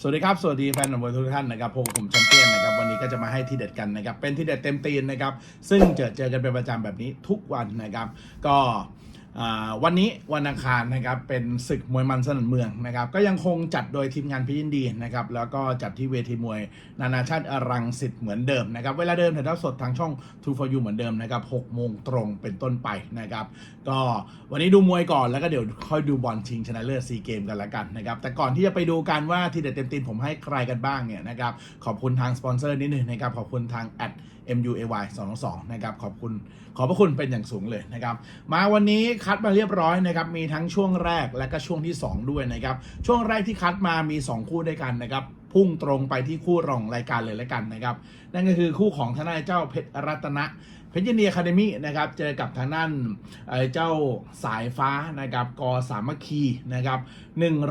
สวัสดีครับ สวัสดีแฟนหนุ่มวยทุกท่านนะครับพวกผมแชมเปี้ยนนะครับวันนี้ก็จะมาให้ทีเด็ดกันนะครับเป็นทีเด็ดเต็มตีนนะครับซึ่งเจอเจอกันเป็นประจำแบบนี้ทุกวันนะครับ ก็ วันนี้วันอังคารนะครับเป็นศึกมวยมันสนันเมืองนะครับก็ยังคงจัดโดยทีมงานพิยินดีนะครับแล้วก็จัดที่เวทีมวย นานาชาติอรังสิตเหมือนเดิมนะครับเวลาเดิมถ่ายทอดสดทางช่อง True for You เหมือนเดิมนะครับ6โมงตรงเป็นต้นไปนะครับก็วันนี้ดูมวยก่อนแล้วก็เดี๋ยวค่อยดูบอลชิงชนะเลิศซีเกมกันละกันนะครับแต่ก่อนที่จะไปดูกันว่าทีเด็ดเต็มตีนผมให้ใครกันบ้างเนี่ยนะครับขอบคุณทางสปอนเซอร์นิดนึงนะครับขอบคุณทาง at MUAY 2 2นะครับขอบคุณขอบพระคุณเป็นอย่างสูงเลยนะครับมาวันนี้คัดมาเรียบร้อยนะครับมีทั้งช่วงแรกและก็ช่วงที่ 2 ด้วยนะครับช่วงแรกที่คัดมามี 2 คู่ด้วยกันนะครับพุ่งตรงไปที่คู่รองรายการเลยแล้วกันนะครับ นั่นก็คือคู่ของทนายเจ้าเพชรรัตนะเพชรยินดีอะคาเดมี่นะครับเจอกับทางด้านเอ่อเจ้าสายฟ้านะครับกอสามัคคีนะครับ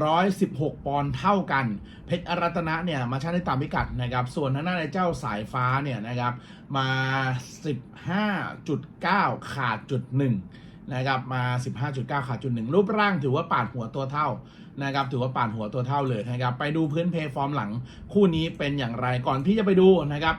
116 ปอนด์เท่ากัน เพชรรัตนะเนี่ยมาชั่งได้ตามพิกัดนะครับ ส่วนทางด้านเจ้าสายฟ้าเนี่ยนะครับมา 15.9 ขาดจุดห นะครับมา 15.9 ขาดจุดหนึ่งรูปร่างถือว่าปาดหัวตัวเท่านะครับถือว่าปาดหัวตัวเท่าเลยนะครับไปดูพื้นเพฟอร์มหลังคู่นี้เป็นอย่างไรก่อนที่จะไปดูนะครับ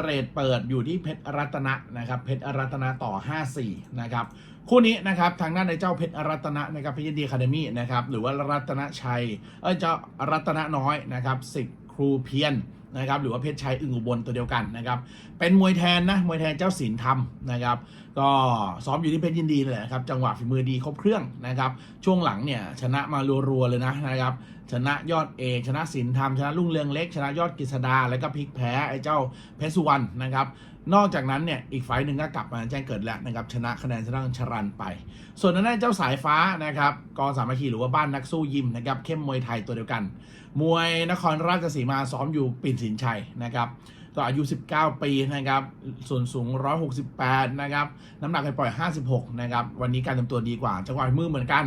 เรทเปิดอยู่ที่เพชรรัตนะนะครับเพชรรัตนะต่อ 54 นะครับคู่นี้นะครับทางด้านในเจ้าเพชรรัตนะนะครับพิยดีคาเดมี่นะครับหรือว่ารัตนชัยเอ้ยเจ้ารัตนะน้อยนะครับสิครูเพียนนะครับหรือว่าเพชรชัยอึ่งอุบลตัวเดียวกันนะครับเป็นมวยแทนนะมวยแทนเจ้าศิลธรรมนะครับ ก็ซ้อมอยู่ที่เพชรยินดีเลยนะครับ จังหวะฝีมือดีครบเครื่องนะครับ ช่วงหลังเนี่ยชนะมารัวๆเลยนะนะครับ ชนะยอดเอกชนะศิลธรรมชนะรุ่งเรืองเล็ก ชนะยอดกฤษดา แล้วก็พลิกแพ้ไอ้เจ้าเพชรสุวรรณนะครับ นอกจากนั้นเนี่ยอีกไฟต์หนึ่งก็กลับมาแจ้งเกิดแล้วนะครับ ชนะคะแนนชนะชรันไป ส่วนทางด้นเจ้าสายฟ้านะครับกองสามัคคีหรือว่าบ้านนักสู้ยิมนะครับเข้มมวยไทยตัวเดียวกัน มวยนครราชสีมาซ้อมอยู่ปิ่นสินชัยนะครับ ก็อายุ 19 ปีนะครับ ส่วนสูง 168 นะครับ น้ำหนักไปปล่อย 56 นะครับ วันนี้การเตรียมตัวดีกว่า จังหวะมือเหมือนกัน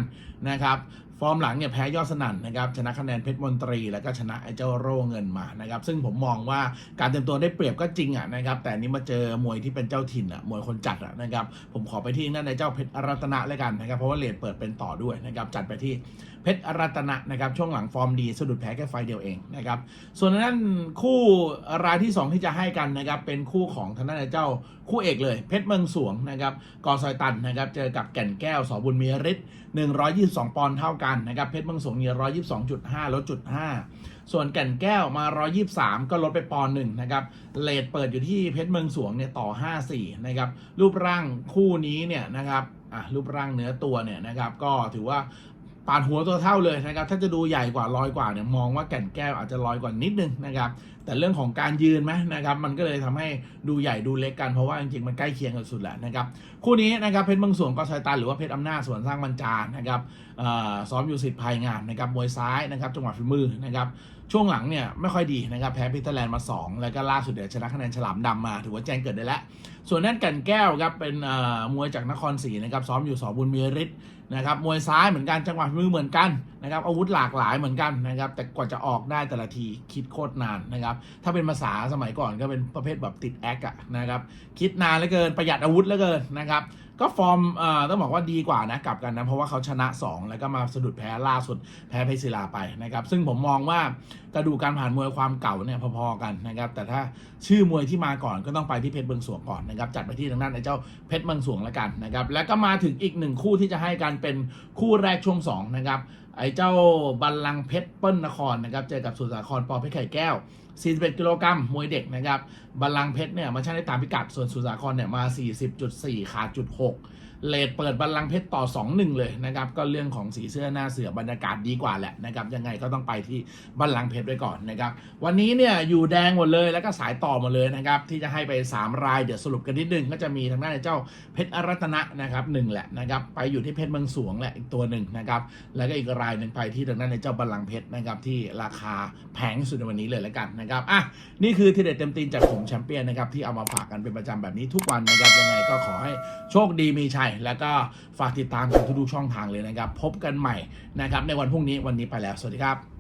นะครับ ฟอร์มหลังเนี่ยแพ้ยอดสนั่นนะครับชนะคะแนนเพชรมนตรี แล้วก็ชนะไอ้เจ้าโร่เงินมานะครับซึ่งผมมองว่าการเตรียมตัวได้เปรียบก็จริงอะนะครับแต่นี้มาเจอมวยที่เป็นเจ้าถิ่นอะมวยคนจัดอะนะครับผมขอไปที่นั่นในเจ้าเพชรรัตนะแล้วกันนะครับเพราะว่าเลทเปิดเป็นต่อด้วยนะครับจัดไปที่เพชรรัตนะนะครับช่วงหลังฟอร์มดีสะดุดแพ้แค่ไฟเดียวเองนะครับส่วนนั้นคู่รายที่ 2 ที่จะให้กันนะครับเป็นคู่ของทางด้านเจ้าคู่เอกเลย เพชรเมืองสวงนะครับกอซอยตันนะครับเจอกับแก่นแก้วสบุญมีฤทธิ์122 ปอนด์เท่ากันนะครับเพชรเมืองสงเนี่ยร้อยยี่สิบสองจุดห้าลดจุดห้าส่วนแก่นแก้วมา123ก็ลดไปปอนหนึ่งนะครับเลทเปิดอยู่ที่เพชรเมืองสวงเนี่ยต่อ54นะครับรูปร่างคู่นี้เนี่ยนะครับอะรูปร่างเนื้อตัวเนี่ยนะครับก็ถือว่าปาดหัวตัวเท่าเลยนะครับ ถ้าจะดูใหญ่กว่าลอยกว่าเนี่ยมองว่าแก่นแก้วอาจจะลอยกว่านิดนึงนะครับแต่เรื่องของการยืนไหมนะครับมันก็เลยทำให้ดูใหญ่ดูเล็กกันเพราะว่าจริงๆมันใกล้เคียงกันสุดแหละนะครับคู่นี้นะครับเพชรเมืองส่วงกอชายตันหรือว่าเพชรอำนาจส่วนสร้างบรรจารนะครับซ้อมอยู่สิทธิ์ภายงามนะครับมวยซ้ายนะครับจังหวะฝีมือนะครับช่วงหลังเนี่ยไม่ค่อยดีนะครับแพ้พิทเตอร์แลนด์มา 2 แล้วก็ล่าสุดเดี๋ยวชนะคะแนนฉลามดำมาถือว่าแจ้งเกิดได้แล้ว ส่วนนั้นกันแก้วครับเป็นมวยจากนครศรีนะครับซ้อมอยู่สอบุญมีฤทธิ์นะครับมวยซ้ายเหมือนกันจังหวะมือเหมือนกัน นะครับอาวุธหลากหลายเหมือนกันนะครับ แต่กว่าจะออกได้แต่ละทีคิดโคตรนานนะครับ ถ้าเป็นภาษาสมัยก่อนก็เป็นประเภทแบบติดแอคอะนะครับ คิดนานเหลือเกินประหยัดอาวุธเหลือเกินนะครับ ก็ฟอร์มเอ่อต้องบอกว่าดีกว่านะกลับกันนะ เพราะว่าเขาชนะ 2 แล้วก็มาสะดุดแพ้ล่าสุดแพ้เพชรศิลาไปนะครับซึ่งผมมองว่ากระดูกการผ่านมวยความเก่าเนี่ยพอๆกันนะครับแต่ถ้าชื่อมวยที่มาก่อนก็ต้องไปที่เพชรเมืองสวงก่อนนะครับจัดไปที่ทางด้านไอ้เจ้าเพชรเมืองสวงแล้วกันนะครับแล้วก็มาถึงอีกหนึ่งคู่ที่จะให้กันเป็นคู่แรกช่วงสองนะครับไอ้เจ้าบัลลังเพชรเปิ้ลนครนะครับเจอกับสุสาครปอเพชรไข่แก้ว41กิโลกรัมมวยเด็กนะครับบัลลังเพชรเนี่ยมาชั่งได้ตามพิกัดส่วนสุสาครเนี่ยมา 40.4 ขาดจุด6 เลทเปิดบัลลังเพชรต่อ 2-1 เลยนะครับ ก็เรื่องของสีเสื้อหน้าเสือบรรยากาศดีกว่าแหละนะครับ ยังไงก็ต้องไปที่บัลลังเพชรไว้ก่อนนะครับ วันนี้เนี่ยอยู่แดงหมดเลยแล้วก็สายต่อหมดเลยนะครับ ที่จะให้ไป 3 รายเดี๋ยวสรุปกันนิดนึง ก็จะมีทางด้านเจ้าเพชรอรัตนะนะครับหนึ่งแหละนะครับไปอยู่ที่เพชรเมืองสวงแหละอีกตัวหนึ่งนะครับแล้วก็อีกรายหนึ่งไปที่ทางด้านในเจ้าบัลลังเพชรนะครับที่ราคาแพงสุดในวันนี้เลยแล้วกันนะครับอะนี่คือทีเด็ดเต็มตีนจากผมแชมเปี้ยนนะครับที่เอามาฝากกันเป็นประจำแบบนี้ทุกวันนะครับยังไงก็ขอให้โชคดีมีชัยแล้วก็ฝากติดตามกันทุกๆช่องทางเลยนะครับ พบกันใหม่นะครับในวันพรุ่งนี้วันนี้ไปแล้ว สวัสดีครับ